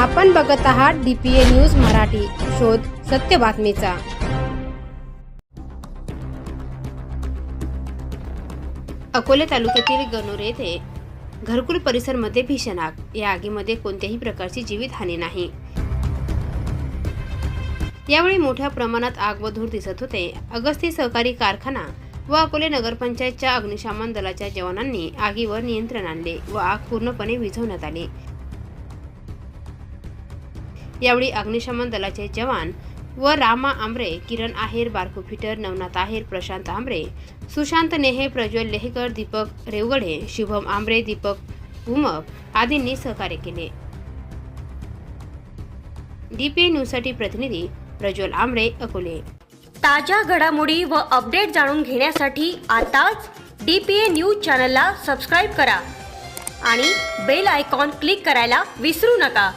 आपण बघत आहात डीपीए न्यूज मराठी. शोध सत्य बातमीचा. अकोले तालुक्यातील गणोरे येथे घरकुल परिसरमध्ये भीषण आग या आगीमध्ये कोणत्याही प्रकारची जीवितहानी नाही. यावेळी मोठ्या प्रमाणात आग व धूर दिसत होते. अगस्ती सहकारी कारखाना व अकोले नगरपंचायतच्या अग्निशमन दलाच्या जवानांनी आगीवर नियंत्रण आणले व आग पूर्णपणे विझवण्यात आली. यावेळी अग्निशमन दलाचे जवान व रामा आंबरे किरण आहेर बारको फिटर नवनाथ आहेर प्रशांत आंबरे सुशांत नेहे प्रज्वल लेहकर दीपक रेवगडे शुभम आंबरे दीपक उमप आदींनी सहकार्य केले. डीपी न्यूजसाठी प्रतिनिधी प्रज्वल आंबरे अकोले. ताज्या घडामोडी व अपडेट जाणून घेण्यासाठी आताच डी पी ए न्यूज चॅनलला सबस्क्राईब करा आणि बेल आयकॉन क्लिक करायला विसरू नका.